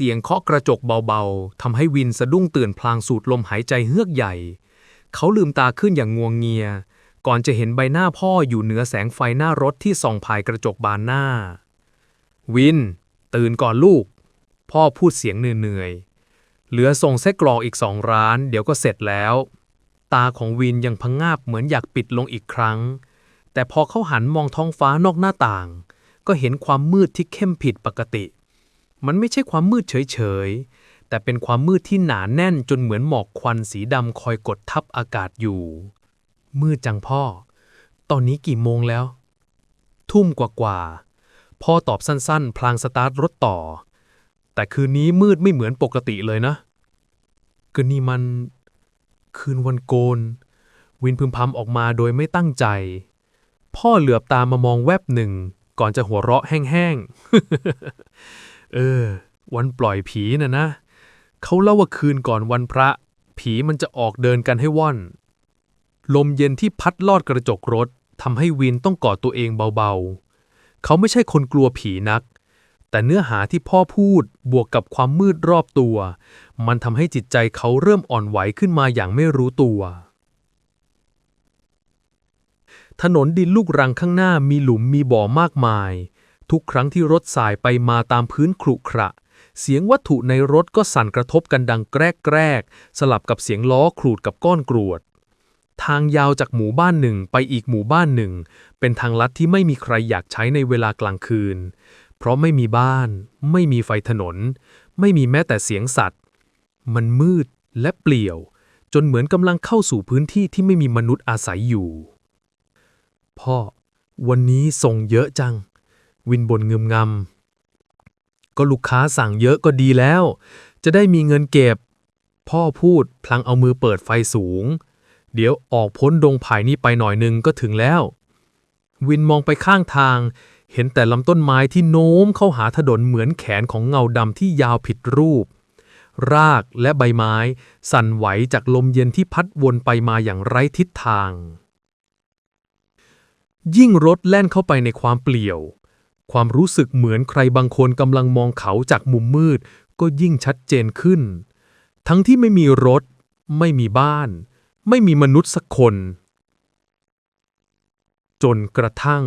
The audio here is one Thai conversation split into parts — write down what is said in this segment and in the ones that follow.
เสียงเคาะกระจกเบาๆทำให้วินสะดุ้งตื่นพลางสูดลมหายใจเฮือกใหญ่ เขาลืมตาขึ้นอย่างงวงเงีย ก่อนจะเห็นใบหน้าพ่ออยู่เหนือแสงไฟหน้ารถที่ส่องผ่ายกระจกบานหน้า วิน ตื่นก่อนลูก พ่อพูดเสียงเหนื่อยๆเหลือส่งไส้กรอกอีกสองร้าน เดี๋ยวก็เสร็จแล้ว ตาของวินยังพังงาบเหมือนอยากปิดลงอีกครั้ง แต่พอเขาหันมองท้องฟ้านอกหน้าต่าง ก็เห็นความมืดที่เข้มผิดปกติ มันไม่ใช่ความมืดเฉยๆ แต่เป็นความมืดที่หนาแน่นจนเหมือนหมอกควันสีดำคอยกดทับอากาศอยู่ มืดจังพ่อ ตอนนี้กี่โมงแล้ว ทุ่มกว่าๆ พ่อตอบสั้นๆ พลางสตาร์ทรถต่อ แต่คืนนี้มืดไม่เหมือนปกติเลยนะก็นี่มัน คืนวันโกน วินพึมพำออกมาโดยไม่ตั้งใจ พ่อเหลือบตามามองแวบหนึ่ง ก่อนจะหัวเราะแห้งๆ เออ วันปล่อยผีน่ะนะ เขาเล่าว่าคืนก่อนวันพระ ผีมันจะออกเดินกันให้ว่อน ลมเย็นที่พัดลอดกระจกรถทำให้วินต้องกอดตัวเองเบาๆ เขาไม่ใช่คนกลัวผีนัก แต่เนื้อหาที่พ่อพูดบวกกับความมืดรอบตัว มันทำให้จิตใจเขาเริ่มอ่อนไหวขึ้นมาอย่างไม่รู้ตัว ถนนดินลูกรังข้างหน้ามีหลุมมีบ่อมากมาย ทุกครั้งที่รถสายไปมาตามพื้นขรุขระ เสียงวัตถุในรถก็สั่นกระทบกันดังแกรกแกรกสลับกับเสียงล้อขรูดกับก้อนกรวด ทางยาวจากหมู่บ้านหนึ่งไปอีกหมู่บ้านหนึ่ง เป็นทางลัดที่ไม่มีใครอยากใช้ในเวลากลางคืน เพราะไม่มีบ้าน ไม่มีไฟถนน ไม่มีแม้แต่เสียงสัตว์ มันมืดและเปลี่ยว จนเหมือนกำลังเข้าสู่พื้นที่ที่ไม่มีมนุษย์อาศัยอยู่ พ่อ วันนี้ส่งเยอะจัง วินบนเงึมงำก็ลูกค้าสั่งเยอะก็ดีแล้ว จะได้มีเงินเก็บ พ่อพูดพลางเอามือเปิดไฟสูง เดี๋ยวออกพ้นดงไผ่นี้ไปหน่อยหนึงก็ถึงแล้ว วินมองไปข้างทาง เห็นแต่ลำต้นไม้ที่โน้มเข้าหาถนนเหมือนแขนของเงาดำที่ยาวผิดรูป รากและใบไม้ สั่นไหวจากลมเย็นที่พัดวนไปมาอย่างไร้ทิศทางยิ่งรถแล่นเข้าไปในความเปลี่ยว ความรู้สึกเหมือนใครบางคนกำลังมองเขาจากมุมมืด ก็ยิ่งชัดเจนขึ้น ทั้งที่ไม่มีรถ ไม่มีบ้าน ไม่มีมนุษย์สักคน จนกระทั่ง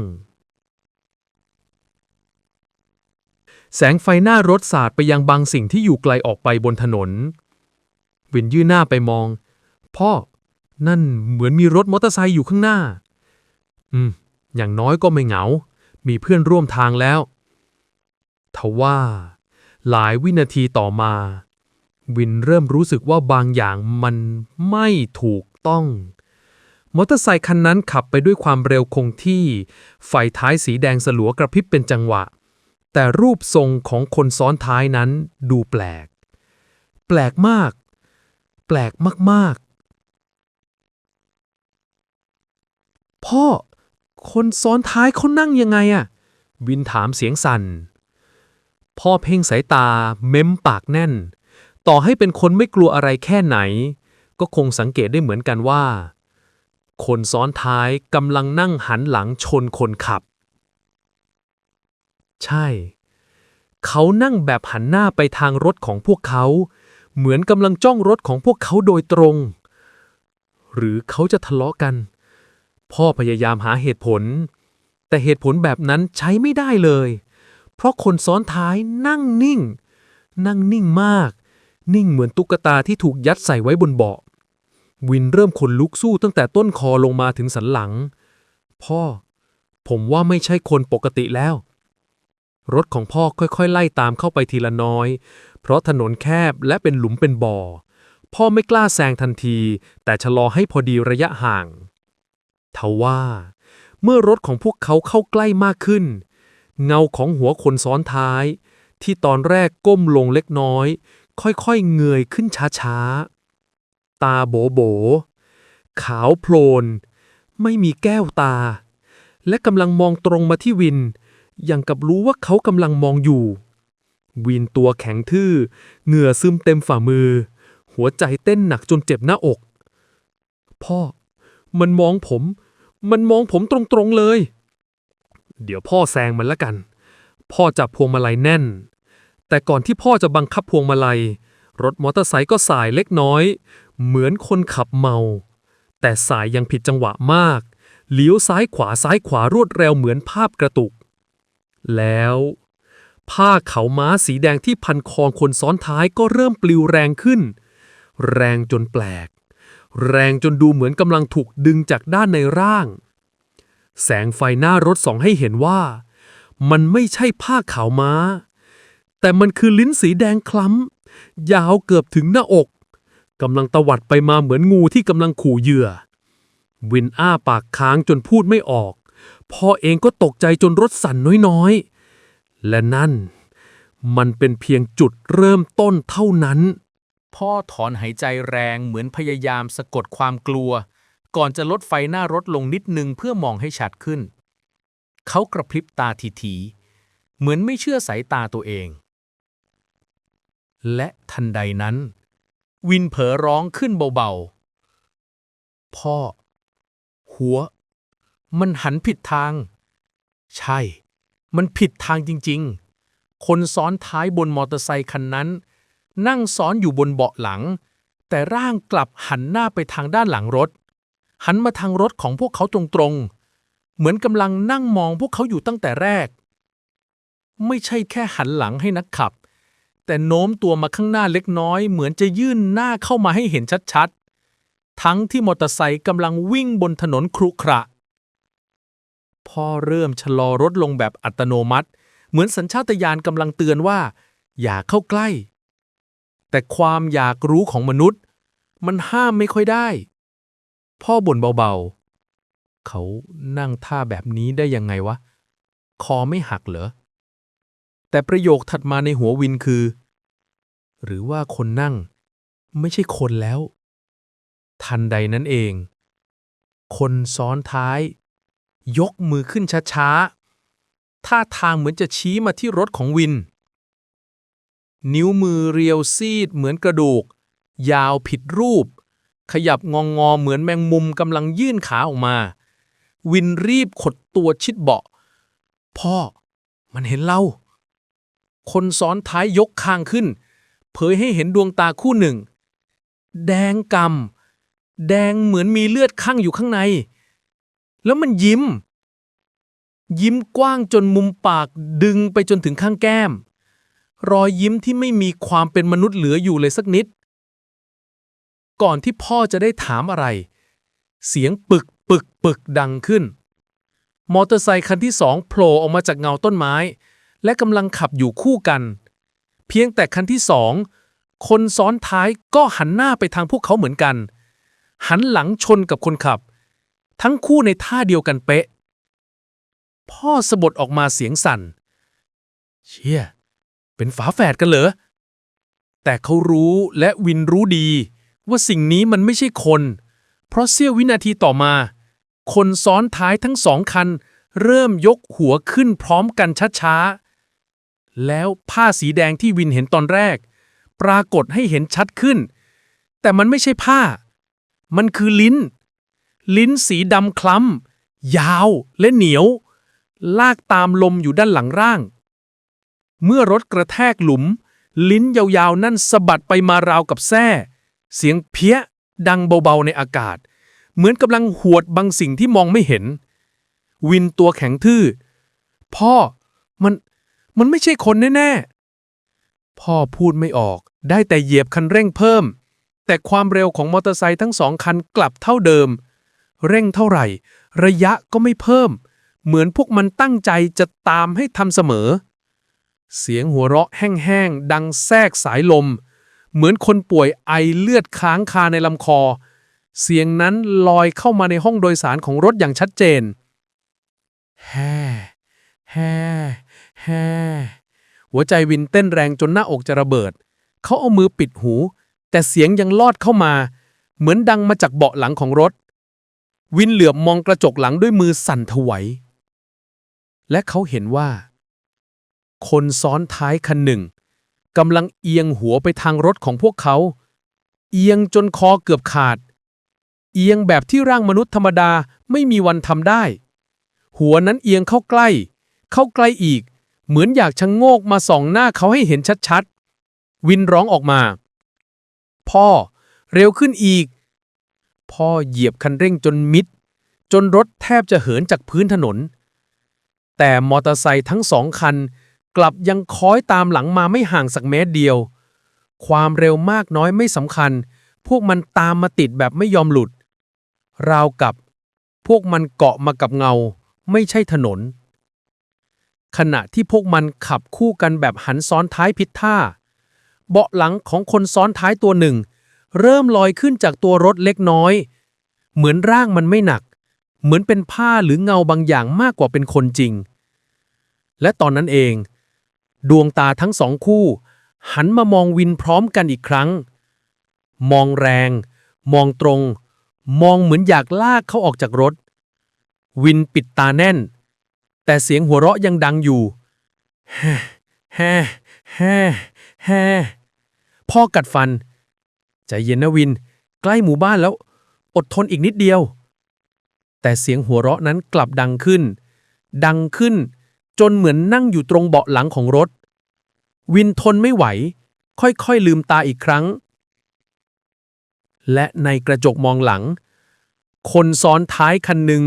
แสงไฟหน้ารถสาดไปยังบางสิ่งที่อยู่ไกลออกไปบนถนน วินยื่นหน้าไปมอง พ่อ นั่นเหมือนมีรถมอเตอร์ไซค์อยู่ข้างหน้า อืม อย่างน้อยก็ไม่เหงา มีเพื่อนร่วมทางแล้ว ทว่า หลายวินาทีต่อมา วินเริ่มรู้สึกว่าบางอย่างมันไม่ถูกต้อง มอเตอร์ไซคันนั้นขับไปด้วยความเร็วคงที่ ไฟท้ายสีแดงสลัวกระพริบเป็นจังหวะ แต่รูปทรงของคนซ้อนท้ายนั้นดูแปลก แปลกมาก แปลกมาก ๆ พ่อ คนซ้อนท้ายเขานั่งยังไงอะวินถามเสียงสั่น พ่อเพ่งสายตา เม้มปากแน่น ต่อให้เป็นคนไม่กลัวอะไรแค่ไหน ก็คงสังเกตได้เหมือนกันว่า คนซ้อนท้ายกำลังนั่งหันหลังชนคนขับ ใช่ เขานั่งแบบหันหน้าไปทางรถของพวกเขา เหมือนกำลังจ้องรถของพวกเขาโดยตรง หรือเขาจะทะเลาะกัน พ่อพยายามหาเหตุผล แต่เหตุผลแบบนั้นใช้ไม่ได้เลย เพราะคนซ้อนท้ายนั่งนิ่ง นั่งนิ่งมาก นิ่งเหมือนตุ๊กตาที่ถูกยัดใส่ไว้บนเบาะ วินเริ่มขนลุกสู้ตั้งแต่ต้นคอลงมาถึงสันหลัง พ่อ ผมว่าไม่ใช่คนปกติแล้ว รถของพ่อค่อยๆ ไล่ตามเข้าไปทีละน้อย เพราะถนนแคบและเป็นหลุมเป็นบ่อ พ่อไม่กล้าแซงทันที แต่ชะลอให้พอดีระยะห่าง ทว่า เมื่อรถของพวกเขาเข้าใกล้มากขึ้น เงาของหัวคนซ้อนท้าย ที่ตอนแรกก้มลงเล็กน้อย ค่อยๆเงยขึ้นช้าๆ ตาโบโบ ขาวโพลน ไม่มีแก้วตา และกำลังมองตรงมาที่วิน อย่างกับรู้ว่าเขากำลังมองอยู่ วินตัวแข็งทื่อ เหงื่อซึมเต็มฝ่ามือ หัวใจเต้นหนักจนเจ็บหน้าอก พ่อ มันมองผม มันมองผมตรงๆเลย เดี๋ยวพ่อแซงมันละกัน พ่อจับพวงมาลัยแน่น แต่ก่อนที่พ่อจะบังคับพวงมาลัย รถมอเตอร์ไซค์ก็สายเล็กน้อย เหมือนคนขับเมา แต่สายยังผิดจังหวะมาก เลี้ยวซ้ายขวาซ้ายขวารวดเร็วเหมือนภาพกระตุก แล้ว ผ้าเขาม้าสีแดงที่พันคอคนซ้อนท้ายก็เริ่มปลิวแรงขึ้น แรงจนแปลก แรงจนดูเหมือนกำลังถูกดึงจากด้านในร่าง แสงไฟหน้ารถส่องให้เห็นว่า มันไม่ใช่ผ้าขาวม้า แต่มันคือลิ้นสีแดงคล้ำ ยาวเกือบถึงหน้าอกกำลังตวัดไปมาเหมือนงูที่กำลังขู่เหยื่อ วินอ้าปากค้างจนพูดไม่ออก พ่อเองก็ตกใจจนรถสั่นน้อยๆ และนั่น มันเป็นเพียงจุดเริ่มต้นเท่านั้น พ่อถอนหายใจแรงเหมือนพยายามสะกดความกลัว ก่อนจะลดไฟหน้ารถลงนิดนึงเพื่อมองให้ชัดขึ้น เขากระพริบตาทีๆเหมือนไม่เชื่อสายตาตัวเอง และทันใดนั้น วินเผลอร้องขึ้นเบาๆ พ่อ หัว มันหันผิดทาง ใช่ มันผิดทางจริงๆ คนซ้อนท้ายบนมอเตอร์ไซคันนั้น นั่งซ้อนอยู่บนเบาะหลัง แต่ร่างกลับหันหน้าไปทางด้านหลังรถ หันมาทางรถของพวกเขาตรงๆ เหมือนกำลังนั่งมองพวกเขาอยู่ตั้งแต่แรก ไม่ใช่แค่หันหลังให้นักขับ แต่โน้มตัวมาข้างหน้าเล็กน้อย เหมือนจะยื่นหน้าเข้ามาให้เห็นชัดๆ ทั้งที่มอเตอร์ไซค์กำลังวิ่งบนถนนครุขระพ่อเริ่มชะลอรถลงแบบอัตโนมัติ เหมือนสัญชาตญาณกำลังเตือนว่า อย่าเข้าใกล้ แต่ความอยากรู้ของมนุษย์ มันห้ามไม่ค่อยได้ พ่อบ่นเบาๆ เขานั่งท่าแบบนี้ได้ยังไงวะ คอไม่หักเหรอ แต่ประโยคถัดมาในหัววินคือ หรือว่าคนนั่ง ไม่ใช่คนแล้ว ทันใดนั้นเอง คนซ้อนท้าย ยกมือขึ้นช้าๆ ท่าทางเหมือนจะชี้มาที่รถของวิน นิ้วมือเรียวซีดเหมือนกระดูก ยาวผิดรูป ขยับงองอๆเหมือนแมงมุมกำลังยื่นขาออกมา วินรีบขดตัวชิดเบาะ พ่อ มันเห็นเรา คนซ้อนท้ายยกคางขึ้น เผยให้เห็นดวงตาคู่หนึ่ง แดงกำแดงเหมือนมีเลือดข้างอยู่ข้างใน แล้วมันยิ้ม ยิ้มกว้างจนมุมปากดึงไปจนถึงข้างแก้ม รอยยิ้มที่ไม่มีความเป็นมนุษย์เหลืออยู่เลยสักนิด ก่อนที่พ่อจะได้ถามอะไร เสียงปึกปึกปึกดังขึ้น มอเตอร์ไซคันที่สองโผล่ออกมาจากเงาต้นไม้ และกำลังขับอยู่คู่กัน เพียงแต่คันที่สองคนซ้อนท้ายก็หันหน้าไปทางพวกเขาเหมือนกัน หันหลังชนกับคนขับ ทั้งคู่ในท่าเดียวกันเป๊ะ พ่อสะบดออกมาเสียงสั่น เชี่ย เป็นฝาแฝดกันเหรอ แต่เขารู้และวินรู้ดี ว่าสิ่งนี้มันไม่ใช่คน เพราะเสี้ยววินาทีต่อมา คนซ้อนท้ายทั้งสองคัน เริ่มยกหัวขึ้นพร้อมกันช้าๆ แล้วผ้าสีแดงที่วินเห็นตอนแรก ปรากฏให้เห็นชัดขึ้น แต่มันไม่ใช่ผ้า มันคือลิ้น ลิ้นสีดำคล้ำยาวและเหนียว ลากตามลมอยู่ด้านหลังร่าง เมื่อรถกระแทกหลุม ลิ้นยาวๆ นั่นสะบัดไปมาราวกับแส้เสียงเพี้ยดังเบาๆในอากาศ เหมือนกำลังหวดบางสิ่งที่มองไม่เห็น วินตัวแข็งทื่อ พ่อมันมันไม่ใช่คนแน่ๆ พ่อพูดไม่ออก ได้แต่เหยียบคันเร่งเพิ่ม แต่ความเร็วของมอเตอร์ไซค์ทั้งสองคันกลับเท่าเดิม เร่งเท่าไหร่ ระยะก็ไม่เพิ่ม เหมือนพวกมันตั้งใจจะตามให้ทำเสมอ เสียงหัวเราะแห้งๆ ดังแทรกสายลม เหมือนคนป่วยไอเลือดค้างคาในลำคอ เสียงนั้นลอยเข้ามาในห้องโดยสารของรถอย่างชัดเจน แฮ่แฮ่แฮ่หัวใจวินเต้นแรงจนหน้าอกจะระเบิด เขาเอามือปิดหู แต่เสียงยังลอดเข้ามา เหมือนดังมาจากเบาะหลังของรถ วินเหลือบมองกระจกหลังด้วยมือสั่นถวและเขาเห็นว่า คนซ้อนท้ายคันหนึ่งกำลังเอียงหัวไปทางรถของพวกเขา เอียงจนคอเกือบขาด เอียงแบบที่ร่างมนุษย์ธรรมดาไม่มีวันทำได้ หัวนั้นเอียงเข้าใกล้ เข้าใกล้อีก เหมือนอยากชะโงกมาส่องหน้าเขาให้เห็นชัดๆ วินร้องออกมา พ่อ เร็วขึ้นอีก พ่อเหยียบคันเร่งจนมิด จนรถแทบจะเหินจากพื้นถนน แต่มอเตอร์ไซค์ทั้งสองคัน กลับยังคอยตามหลังมาไม่ห่างสักเมตรเดียว ความเร็วมากน้อยไม่สำคัญ พวกมันตามมาติดแบบไม่ยอมหลุด ราวกับ พวกมันเกาะมากับเงา ไม่ใช่ถนน ขณะที่พวกมันขับคู่กันแบบหันซ้อนท้ายผิดท่า เบาะหลังของคนซ้อนท้ายตัวหนึ่ง เริ่มลอยขึ้นจากตัวรถเล็กน้อย เหมือนร่างมันไม่หนัก เหมือนเป็นผ้าหรือเงาบางอย่างมากกว่าเป็นคนจริง และตอนนั้นเอง ดวงตาทั้งสองคู่ หันมามองวินพร้อมกันอีกครั้ง มองแรง มองตรง มองเหมือนอยากลากเขาออกจากรถ วินปิดตาแน่น แต่เสียงหัวเราะยังดังอยู่แฮ่แฮ่แฮ่แฮ่พ่อกัดฟัน ใจเย็นนะวิน ใกล้หมู่บ้านแล้ว อดทนอีกนิดเดียว แต่เสียงหัวเราะนั้นกลับดังขึ้น ดังขึ้น จนเหมือนนั่งอยู่ตรงเบาะหลังของรถ วินทนไม่ไหว ค่อยๆลืมตาอีกครั้ง และในกระจกมองหลัง คนซ้อนท้ายคันหนึ่ง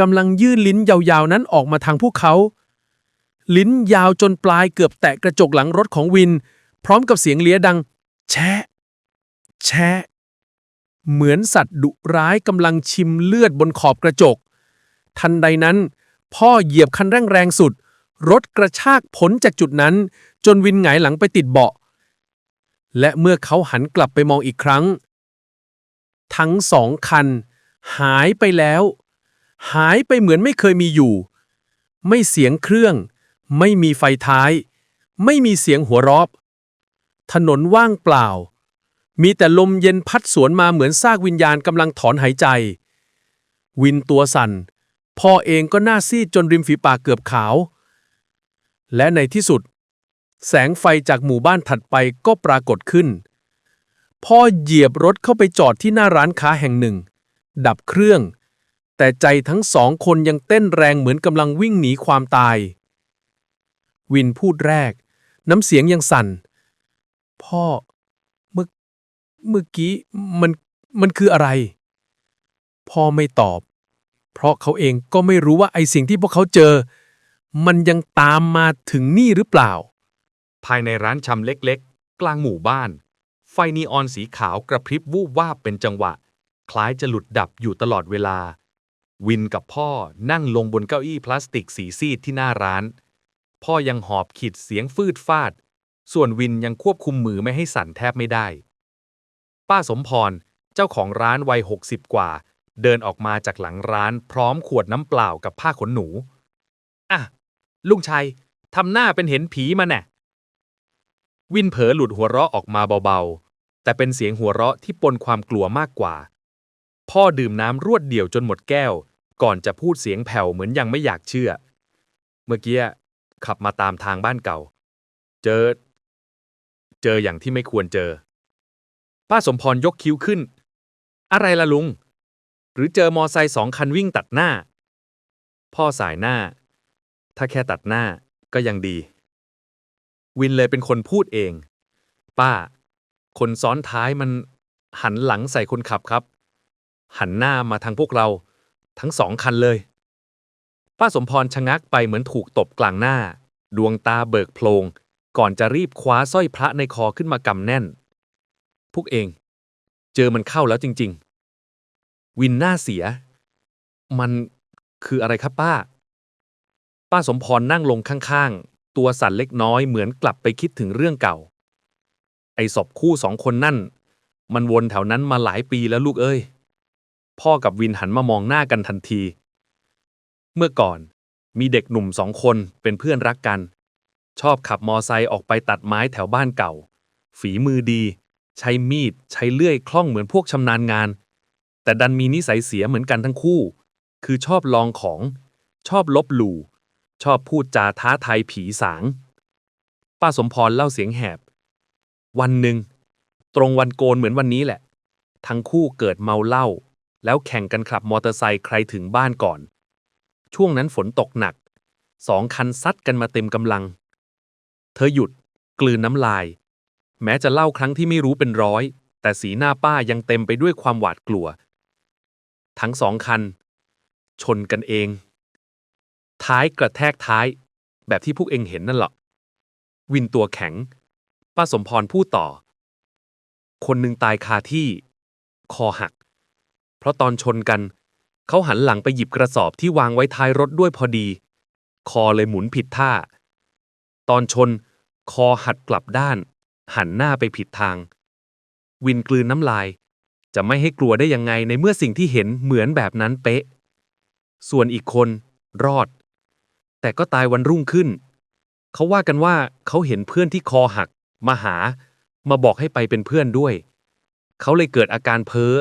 กำลังยื่นลิ้นยาวๆนั้นออกมาทางพวกเขา ลิ้นยาวจนปลายเกือบแตะกระจกหลังรถของวิน พร้อมกับเสียงเลียดัง แชะ แชะ เหมือนสัตว์ดุร้ายกำลังชิมเลือดบนขอบกระจก ทันใดนั้น พ่อเหยียบคันเร่งแรงสุด รถกระชากพ้นจากจุดนั้น จนวินหงายหลังไปติดเบาะ และเมื่อเขาหันกลับไปมองอีกครั้ง ทั้งสองคัน หายไปแล้ว หายไปเหมือนไม่เคยมีอยู่ ไม่เสียงเครื่อง ไม่มีไฟท้าย ไม่มีเสียงหัวราะถนนว่างเปล่า มีแต่ลมเย็นพัดสวนมาเหมือนซากวิญญาณกำลังถอนหายใจ วินตัวสั่น พ่อเองก็หน้าซีดจนริมฝีปากเกือบขาว และในที่สุด แสงไฟจากหมู่บ้านถัดไปก็ปรากฏขึ้น พ่อเหยียบรถเข้าไปจอดที่หน้าร้านค้าแห่งหนึ่ง ดับเครื่อง แต่ใจทั้งสองคนยังเต้นแรงเหมือนกำลังวิ่งหนีความตาย วินพูดแรก น้ำเสียงยังสั่น พ่อ เมื่อเมื่อกี้มันมันคืออะไร พ่อไม่ตอบ เพราะเขาเองก็ไม่รู้ว่าไอสิ่งที่พวกเขาเจอ มันยังตามมาถึงนี่หรือเปล่า ภายในร้านชำเล็กๆ กลางหมู่บ้าน ไฟนีออนสีขาวกระพริบวูบวาบเป็นจังหวะ คล้ายจะหลุดดับอยู่ตลอดเวลา วินกับพ่อนั่งลงบนเก้าอี้พลาสติกสีซีดที่หน้าร้าน พ่อยังหอบขีดเสียงฟืดฟาด ส่วนวินยังควบคุมมือไม่ให้สั่นแทบไม่ได้ ป้าสมพรเจ้าของร้านวัยหกสิบกว่า เดินออกมาจากหลังร้านพร้อมขวดน้ำเปล่ากับผ้าขนหนู อะ ลุงชัยทำหน้าเป็นเห็นผีมาแน่ วินเผลอหลุดหัวเราะออกมาเบาๆ แต่เป็นเสียงหัวเราะที่ปนความกลัวมากกว่า พ่อดื่มน้ำรวดเดี่ยวจนหมดแก้ว ก่อนจะพูดเสียงแผ่วเหมือนยังไม่อยากเชื่อ เมื่อกี้ขับมาตามทางบ้านเก่า เจอ เจออย่างที่ไม่ควรเจอ ป้าสมพรยกคิ้วขึ้น อะไรล่ะลุง หรือเจอมอไซค์สองคันวิ่งตัดหน้า พ่อสายหน้า ถ้าแค่ตัดหน้าก็ยังดี วินเลยเป็นคนพูดเอง ป้า คนซ้อนท้ายมันหันหลังใส่คนขับครับ หันหน้ามาทางพวกเรา ทั้งสองคันเลย ป้าสมพรชะงักไปเหมือนถูกตบกลางหน้า ดวงตาเบิกโพลง ก่อนจะรีบคว้าสร้อยพระในคอขึ้นมากำแน่น พวกเอง เจอมันเข้าแล้วจริง ๆ วินหน้าเสีย มันคืออะไรครับป้า ป้าสมพรนั่งลงข้างๆ ตัวสั่นเล็กน้อยเหมือนกลับไปคิดถึงเรื่องเก่า ไอ้ศพคู่สองคนนั่น มันวนแถวนั้นมาหลายปีแล้วลูกเอ้ย พ่อกับวินหันมามองหน้ากันทันที เมื่อก่อนมีเด็กหนุ่มสองคนเป็นเพื่อนรักกัน ชอบขับมอไซค์ออกไปตัดไม้แถวบ้านเก่า ฝีมือดี ใช้มีด ใช้เลื่อยคล่องเหมือนพวกชำนาญงาน แต่ดันมีนิสัยเสียเหมือนกันทั้งคู่ คือชอบลองของ ชอบลบหลู่ ชอบพูดจาท้าทายผีสาง ป้าสมพรเล่าเสียงแหบ วันหนึ่ง ตรงวันโกนเหมือนวันนี้แหละ ทั้งคู่เกิดเมาเหล้าแล้วแข่งกันขับมอเตอร์ไซค์ใครถึงบ้านก่อน ช่วงนั้นฝนตกหนัก สองคันซัดกันมาเต็มกำลัง เธอหยุด กลืนน้ำลาย แม้จะเล่าครั้งที่ไม่รู้เป็นร้อย แต่สีหน้าป้ายังเต็มไปด้วยความหวาดกลัว ทั้งสองคัน ชนกันเอง ท้ายกระแทกท้าย แบบที่พวกเองเห็นนั่นหรอกวินตัวแข็ง ป้าสมพรพูดต่อ คนหนึ่งตายคาที่ คอหัก เพราะตอนชนกัน เขาหันหลังไปหยิบกระสอบที่วางไว้ท้ายรถด้วยพอดี คอเลยหมุนผิดท่า ตอนชน คอหัดกลับด้าน หันหน้าไปผิดทาง วินกลืนน้ำลาย จะไม่ให้กลัวได้ยังไงในเมื่อสิ่งที่เห็นเหมือนแบบนั้นเป๊ะ ส่วนอีกคน รอด แต่ก็ตายวันรุ่งขึ้น เขาว่ากันว่าเขาเห็นเพื่อนที่คอหัก มาหา มาบอกให้ไปเป็นเพื่อนด้วย เขาเลยเกิดอาการเพ้อ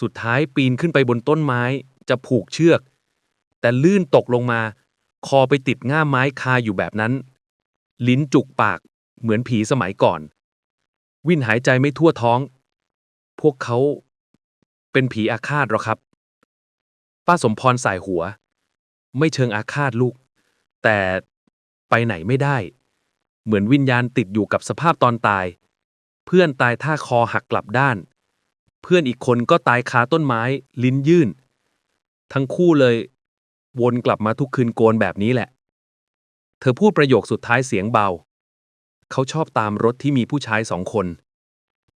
สุดท้ายปีนขึ้นไปบนต้นไม้ จะผูกเชือก แต่ลื่นตกลงมา คอไปติดง่ามไม้คาอยู่แบบนั้น ลิ้นจุกปาก เหมือนผีสมัยก่อน วิ่นหายใจไม่ทั่วท้อง พวกเขาเป็นผีอาฆาตหรอครับ ป้าสมพรสายหัว ไม่เชิงอาฆาตลูก แต่ไปไหนไม่ได้ เหมือนวิญญาณติดอยู่กับสภาพตอนตาย เพื่อนตายท่าคอหักกลับด้าน เพื่อนอีกคนก็ตายคาต้นไม้ ลิ้นยื่น ทั้งคู่เลย วนกลับมาทุกคืนโกนแบบนี้แหละ เธอพูดประโยคสุดท้ายเสียงเบา เขาชอบตามรถที่มีผู้ชายสองคน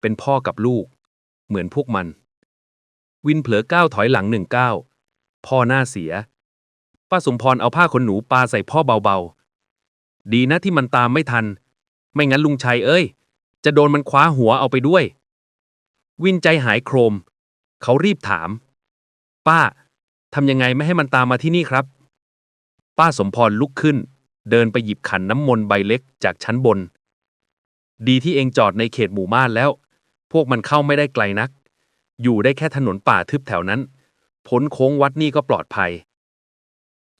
เป็นพ่อกับลูก เหมือนพวกมัน วินเผลอก้าวถอยหลังหนึ่งก้าวพ่อหน้าเสีย ป้าสมพรเอาผ้าขนหนูปาใส่พ่อเบาๆ ดีนะที่มันตามไม่ทัน ไม่งั้นลุงชัยเอ้ย จะโดนมันคว้าหัวเอาไปด้วย วินใจหายโครม เขารีบถาม ป้าทำยังไงไม่ให้มันตามมาที่นี่ครับ ป้าสมพรลุกขึ้น เดินไปหยิบขันน้ำมนต์ใบเล็กจากชั้นบน ดีที่เองจอดในเขตหมู่บ้านแล้ว วกมันเข้าไม่ได้ไกลนัก อยู่ได้แค่ถนนป่าทึบแถวนั้น พ้นโค้งวัดนี่ก็ปลอดภัย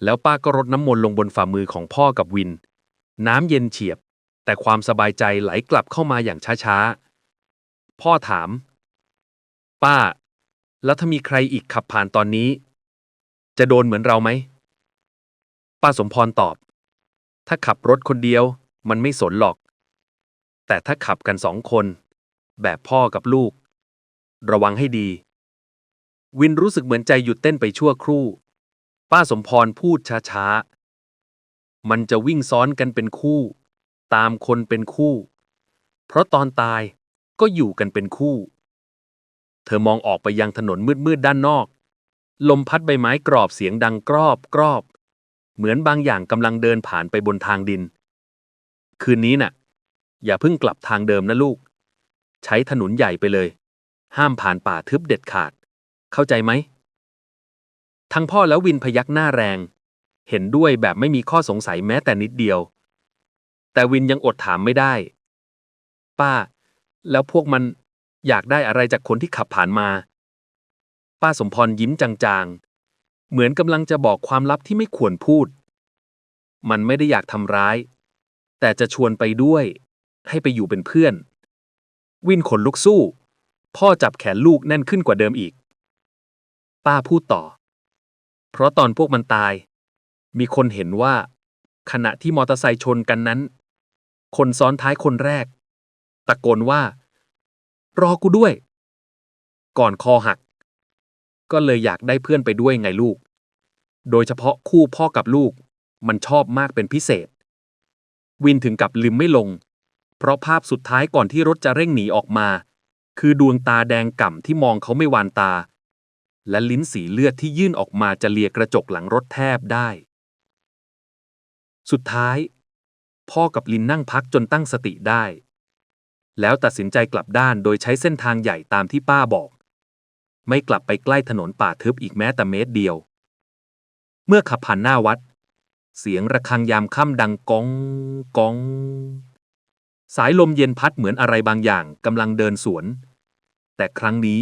แล้วป้าก็รดน้ำมนต์ลงบนฝ่ามือของพ่อกับวิน น้ำเย็นเฉียบ แต่ความสบายใจไหลกลับเข้ามาอย่างช้าๆ พ่อถาม ป้า แล้วถ้ามีใครอีกขับผ่านตอนนี้ จะโดนเหมือนเราไหม ป้าสมพรตอบ ถ้าขับรถคนเดียวมันไม่สนหรอก แต่ถ้าขับกันสองคน แบบพ่อกับลูก ระวังให้ดี วินรู้สึกเหมือนใจหยุดเต้นไปชั่วครู่ ป้าสมพรพูดช้าๆ มันจะวิ่งซ้อนกันเป็นคู่ ตามคนเป็นคู่ เพราะตอนตายก็อยู่กันเป็นคู่ เธอมองออกไปยังถนนมืดๆด้านนอก ลมพัดใบไม้กรอบเสียงดังกรอบกรอบ เหมือนบางอย่างกำลังเดินผ่านไปบนทางดิน คืนนี้น่ะ อย่าเพิ่งกลับทางเดิมนะลูก ใช้ถนนใหญ่ไปเลย ห้ามผ่านป่าทึบเด็ดขาด เข้าใจไหม ทั้งพ่อแล้ววินพยักหน้าแรง เห็นด้วยแบบไม่มีข้อสงสัยแม้แต่นิดเดียว แต่วินยังอดถามไม่ได้ ป้า แล้วพวกมันอยากได้อะไรจากคนที่ขับผ่านมา ป้าสมพรยิ้มจางๆ เหมือนกำลังจะบอกความลับที่ไม่ควรพูด มันไม่ได้อยากทำร้าย แต่จะชวนไปด้วย ให้ไปอยู่เป็นเพื่อน วินขนลุกสู้ พ่อจับแขนลูกแน่นขึ้นกว่าเดิมอีก ป้าพูดต่อ เพราะตอนพวกมันตาย มีคนเห็นว่า ขณะที่มอเตอร์ไซค์ชนกันนั้น คนซ้อนท้ายคนแรก ตะโกนว่า รอกูด้วย ก่อนคอหัก ก็เลยอยากได้เพื่อนไปด้วยไงลูก โดยเฉพาะคู่พ่อกับลูก มันชอบมากเป็นพิเศษ วินถึงกับลืมไม่ลง เพราะภาพสุดท้ายก่อนที่รถจะเร่งหนีออกมา คือดวงตาแดงก่ำที่มองเขาไม่วานตา และลิ้นสีเลือดที่ยื่นออกมาจะเลียกระจกหลังรถแทบได้ สุดท้าย พ่อกับลินนั่งพักจนตั้งสติได้ แล้วตัดสินใจกลับด้านโดยใช้เส้นทางใหญ่ตามที่ป้าบอก ไม่กลับไปใกล้ถนนป่าทึบอีกแม้แต่เมตรเดียว เมื่อขับผ่านหน้าวัด เสียงระฆังยามค่ำดังก้องก้อง สายลมเย็นพัดเหมือนอะไรบางอย่างกำลังเดินสวน แต่ครั้งนี้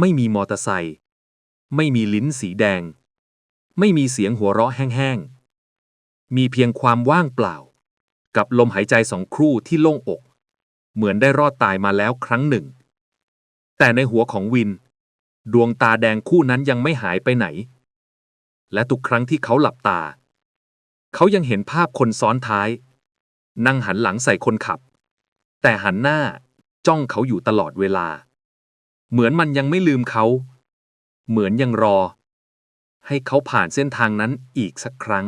ไม่มีมอเตอร์ไซค์ไม่มีลิ้นสีแดง ไม่มีเสียงหัวเราะแห้งๆ มีเพียงความว่างเปล่า กับลมหายใจสองครู่ที่โล่งอก เหมือนได้รอดตายมาแล้วครั้งหนึ่ง แต่ในหัวของวิน ดวงตาแดงคู่นั้นยังไม่หายไปไหน และทุกครั้งที่เขาหลับตา เขายังเห็นภาพคนซ้อนท้าย นั่งหันหลังใส่คนขับ แต่หันหน้าจ้องเขาอยู่ตลอดเวลา เหมือนมันยังไม่ลืมเขา เหมือนยังรอ ให้เขาผ่านเส้นทางนั้นอีกสักครั้ง